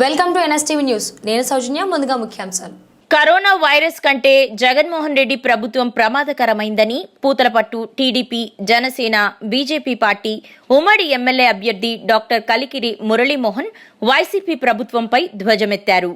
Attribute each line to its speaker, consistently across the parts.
Speaker 1: Welcome to NSTV news. నేను సౌజన్య ముందుగా ముఖ్యాంశాలు.
Speaker 2: కరోనా వైరస్ కంటే జగన్మోహన్ రెడ్డి ప్రభుత్వం ప్రమాదకరమైందని Puthalapattu TDP Janasena BJP party ఉమ్మడి ఎమ్మెల్యే అభ్యర్థి డాక్టర్ కలికిరి మురళీమోహన్ వైసీపీ ప్రభుత్వంపై ధ్వజమెత్తారు.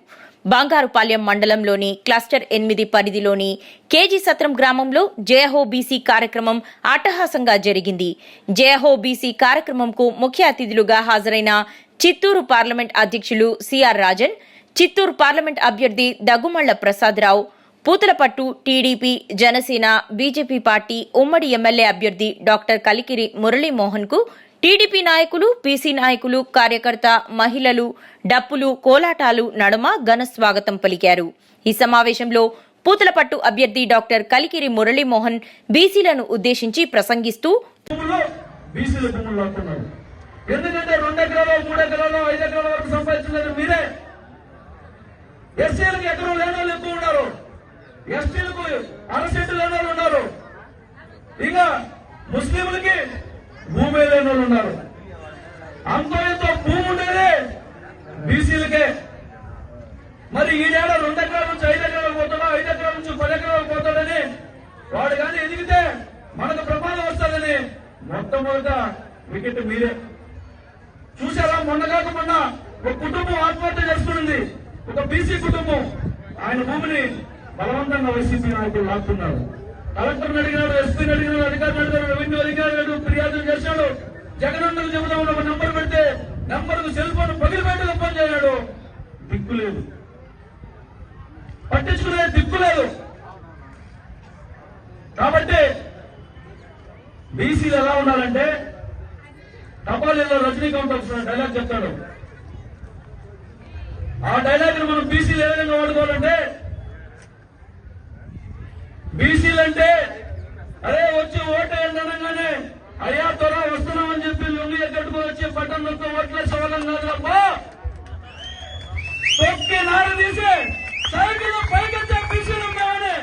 Speaker 2: బంగారుపాలెం మండలంలోని క్లస్టర్ ఎనిమిది పరిధిలోని కేజీ సత్రం గ్రామంలో జయహో బీసీ కార్యక్రమం అట్టహాసంగా జరిగింది. జయహో బీసీ కార్యక్రమంకు ముఖ్య అతిథులుగా హాజరైన చిత్తూరు పార్లమెంట్ అధ్యక్షులు సిఆర్ రాజన్ చిత్తూరు పార్లమెంట్ అభ్యర్థి Daggumalla Prasadarao Puthalapattu TDP Janasena BJP party ఉమ్మడి ఎమ్మెల్యే అభ్యర్థి డాక్టర్ కలికిరి మురళీమోహన్కు టీడీపీ నాయకులు పీసీ నాయకులు కార్యకర్త మహిళలు డప్పులు కోలాటాలు నడుమ ఘన స్వాగతం పలికారు. ఈ సమావేశంలో పూతలపట్టు అభ్యర్థి డాక్టర్ కలికిరి మురళీమోహన్ బీసీలను ఉద్దేశించి ప్రసంగిస్తూ
Speaker 3: ఎందుకంటే రెండు ఎకరాలు మూడు ఎకరాలు ఐదు ఎకరాల వరకు సంపాదించలేదు మీరే. ఎస్సీలకు ఎకరం లేని వాళ్ళు ఎక్కువ ఉన్నారు. ఎస్టీలకు అరసెంటు లేని వాళ్ళు ఉన్నారు. ఇక ముస్లింలకి భూమి లేని వాళ్ళు ఉన్నారు. అంతో ఎంతో భూమి ఉండేదే బీసీలకే. మరి ఈడేడ రెండు ఎకరాల నుంచి ఐదు ఎకరాలు పోతాడా ఐదు ఎకరాల నుంచి పది ఎకరాలు పోతాడని వాడు కానీ ఎదిగితే మనకు ప్రమాదం వస్తుందని మొట్టమొదట వికెట్ మీరే. చూసారా మొన్న కాక మొన్న ఒక కుటుంబం ఆత్మహత్య చేసుకుంది ఒక బీసీ కుటుంబం. ఆయన భూమిని బలవంతంగా వైసీపీ నాయకులు లాక్కున్నారు. కలెక్టర్ అడిగినాడు ఎస్పీని అడిగినాడు అధికారులు అడిగారు రెవెన్యూ అధికారులు ఫిర్యాదులు చేశాడు. జగనన్నకు చెబుదామని ఒక నంబర్ పెడితే నంబర్ సెల్ ఫోన్ పగిలిపెట్టి ఫోన్ చేయడాడు దిక్కు లేదు. పట్టించుకునే దిక్కు లేదు. కాబట్టి బీసీలు ఎలా ఉండాలంటే టపాలీలో రజనీకాంత్ ఒక డైలాగ్ చెప్తాడు. ఆ డైలాగ్ మనం బీసీలు ఏ విధంగా వాడుకోవాలంటే బీసీలు అంటే అరే వచ్చి ఓటు అనగానే అయ్యా త్వర వస్తున్నామని చెప్పి లొంగి కట్టుకొని వచ్చి పట్టణం నొక్క ఓట్లేసే వాళ్ళం కాదు తప్ప తొక్కి నార తీసి సైకిల్ పైకెత్తే బీసీలు ఉన్నామని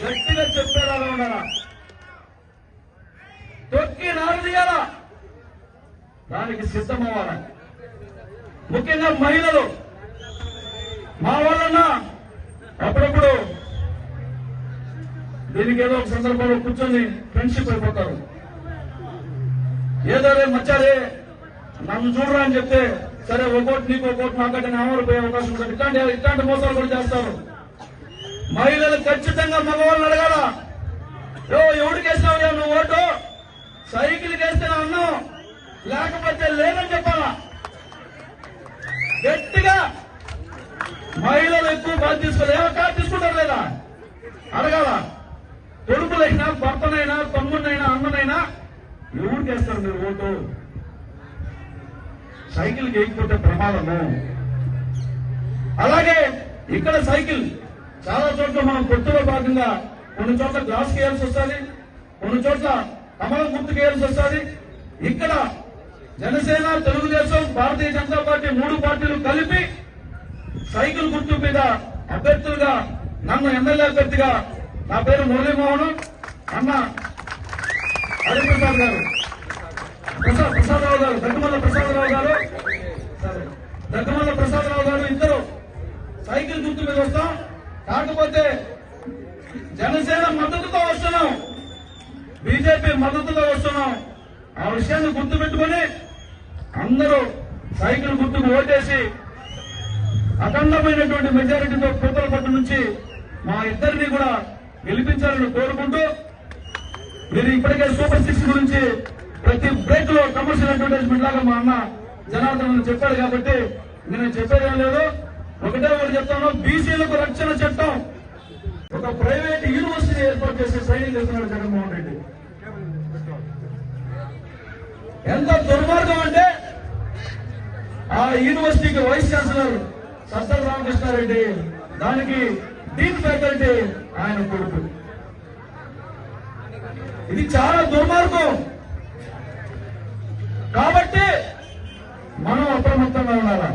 Speaker 3: గట్టిగా చెప్పారు అలా ఉండాలా తొక్కి నారు తీయాలా దానికి సిద్ధమవ్వాలి. ముఖ్యంగా మహిళలు మా వాళ్ళన్నా అప్పుడప్పుడు దీనికి ఏదో ఒక సందర్భంలో కూర్చొని ఫ్రెండ్షిప్ అయిపోతారు. ఏదో రే మచ్చారే నన్ను చూడరా అని చెప్తే సరే ఒకటి నీకు ఒకటి నాకంటే నేను పోయే అవకాశం ఉంటుంది ఇట్లాంటి ఇట్లాంటి మోసాలు కూడా చేస్తారు. మహిళలు ఖచ్చితంగా మగవాళ్ళని అడగాల? ఎవడికి వేసినావు నువ్వు ఓటు? సైకిల్ వేస్తే అన్నావు లేకపోతే లేదని చెప్పాలా? గట్టిగా మహిళలు ఎక్కువ బాధ తీసుకోలేదు ఏమో కార్డు తీసుకుంటారు లేదా? అడగాల? కొడుకులైనా భర్తనైనా తమ్ముడినైనా అన్ననైనా ఎవరికి వేస్తారు మీరు ఓటు? సైకిల్ వేయకపోతే ప్రమాదము. అలాగే ఇక్కడ సైకిల్ చాలా చోట్ల మనం కొత్తలో భాగంగా కొన్ని చోట్ల గ్లాస్ గేయాల్సి వస్తుంది కొన్ని చోట్ల కమలం గుర్తు గేయాల్సి వస్తుంది ఇక్కడ జనసేన తెలుగుదేశం భారతీయ జనతా పార్టీ మూడు పార్టీలు కలిపి సైకిల్ గుర్తు మీద అభ్యర్థులుగా నన్ను ఎమ్మెల్యే అభ్యర్థిగా నా పేరు మురళీమోహన్ అన్న హరిప్రసాద్ గారు. ప్రసాద్ ప్రసాదరావు గారు దగ్గమల్ల ప్రసాదరావు గారు. దగ్గమల్ల ప్రసాదరావు గారు ఇద్దరు సైకిల్ గుర్తు మీద వస్తాం. కాకపోతే జనసేన మద్దతుతో వస్తున్నాం. బీజేపీ మద్దతుతో వస్తున్నాం. ఆ విషయాన్ని గుర్తుపెట్టుకొని అందరూ సైకిల్ గుర్తుకు ఓటేసి అఖండమైనటువంటి మెజారిటీతో కూతల పట్టు నుంచి మా ఇద్దరిని కూడా గెలిపించాలని కోరుకుంటూ మీరు ఇప్పటికే సూపర్ సిక్స్ గురించి ప్రతి బ్రేక్లో కమర్షియల్ అడ్వర్టైజ్మెంట్ లాగా మా అన్న జనార్దన్ చెప్పాడు కాబట్టి నేను చెప్పేదేం లేదు. ఒకటే ఒకటి చెప్తాను. బీసీలకు రక్షణ చట్టం. ఒక ప్రైవేట్ యూనివర్సిటీ ఏర్పాటు చేసి సైనింగ్ చేస్తున్నాడు జగన్మోహన్ రెడ్డి. ఎంత దుర్మార్గం అంటే ఆ యూనివర్సిటీకి వైస్ ఛాన్సలర్ సత్తల రామకృష్ణారెడ్డి దానికి డీన్ ఫ్యాకల్టీ ఆయన కొడుకు. ఇది చాలా దుర్మార్గం. కాబట్టి మనం అప్రమత్తంగా ఉండాలా?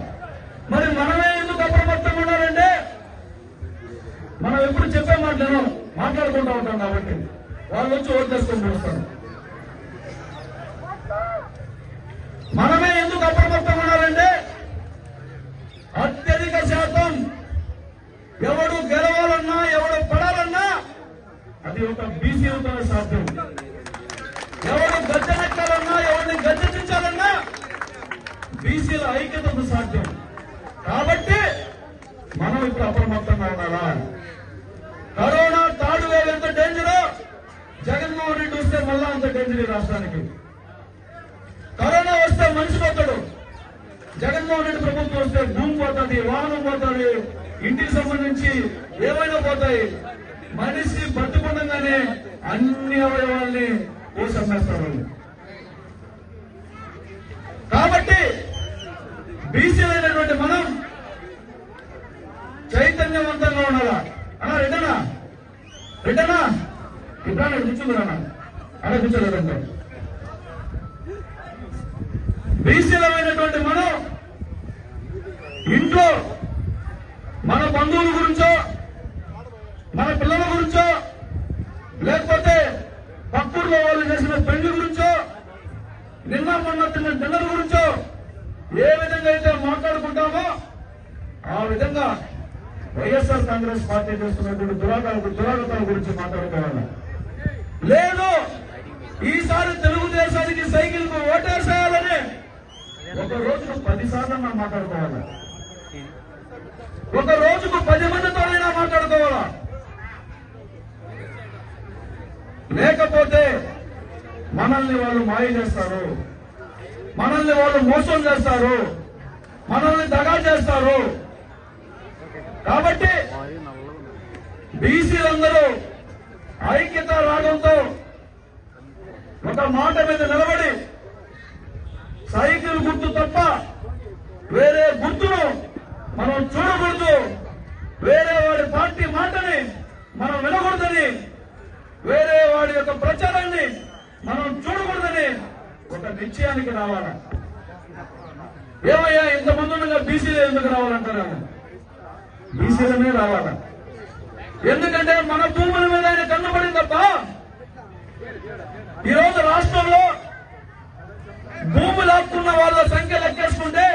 Speaker 3: మరి మనమే ఎందుకు అప్రమత్తంగా ఉండాలంటే మనం ఎప్పుడు చెప్పే మాటలను మాట్లాడుకుంటూ ఉంటాం కాబట్టి. వాళ్ళు వచ్చి ఓటు చేసుకొని వస్తారు మనమే ఎందుకు అప్రమత్తంగా ఉండాలంటే ఎవడు గెలవాలన్నా ఎవడు పడాలన్నా అది ఒక బీసీ అవుతున్న సాధ్యం. ఎవడు గద్దెనెక్కాలన్నా ఎవరిని గద్దెదించాలన్నా బీసీల ఐక్యతతో సాధ్యం. కాబట్టి మనం ఇప్పుడు అప్రమత్తంగా ఉండాలా? కరోనా తాడు వేవ్ ఎంత డేంజరో జగన్మోహన్ రెడ్డి వస్తే మళ్ళా అంత డేంజర్ ఈ రాష్ట్రానికి. కరోనా వస్తే మనిషి పోతాడు. జగన్మోహన్ రెడ్డి ప్రభుత్వం వస్తే భూమి పోతుంది వాహనం పోతుంది ఇంటికి సంబంధించి ఏమైనా పోతాయి మనిషి పట్టుకుండగానే అన్ని అవయవాల్ని కోసమ్మేస్తారు వాళ్ళు. కాబట్టి బీసీలైనటువంటి మనం చైతన్యవంతంగా ఉండాలా? అన్నా రెడ్డనా రెడ్డనా ఇప్పుడు కూర్చుందిరా అలా కూర్చోలేదంటే. బీసీలమైనటువంటి మనం ఇంట్లో మన బంధువుల గురించో మన పిల్లల గురించో లేకపోతే పక్కూర్లో వాళ్ళు చేసిన పెళ్ళి గురించో నిన్న మొన్న తిన్న డిన్నర్ గురించో ఏ విధంగా అయితే మాట్లాడుకుంటామో ఆ విధంగా వైఎస్ఆర్ కాంగ్రెస్ పార్టీ చేస్తున్నటువంటి దురాగతాల దురాగతాల గురించి మాట్లాడుకోవాలి. లేదు ఈసారి తెలుగుదేశానికి సైకిల్కు ఓటేసేయాలని ఒక రోజుకు పది సార్లు మాట్లాడుకోవాలి. ఒక రోజుకు పది మందితోనైనా మాట్లాడుకోవాలా? లేకపోతే మనల్ని వాళ్ళు మాయ చేస్తారు. మనల్ని వాళ్ళు మోసం చేస్తారు. మనల్ని దగా చేస్తారు. కాబట్టి బీసీలందరూ ఐక్యత రాగంతో ఒక మాట మీద నిలబడి సైకిల్ గుర్తు తప్ప వేరే గుర్తును మనం చూడకూడదు. వేరే వాడి పార్టీ మాటని మనం వినకూడదని. వేరే వాడి యొక్క ప్రచారాన్ని మనం చూడకూడదని ఒక నిశ్చయానికి రావాలా? ఏమయ్యా ఇంతమంది ఉండగా బీసీలు ఎందుకు రావాలంటారా? బీసీలనే రావాలా? ఎందుకంటే మన భూముల మీద ఆయన కన్నుబడింది తప్ప ఈ రోజు రాష్ట్రంలో భూమి లాక్కున్న వాళ్ళ సంఖ్య లెక్కేసుకుంటే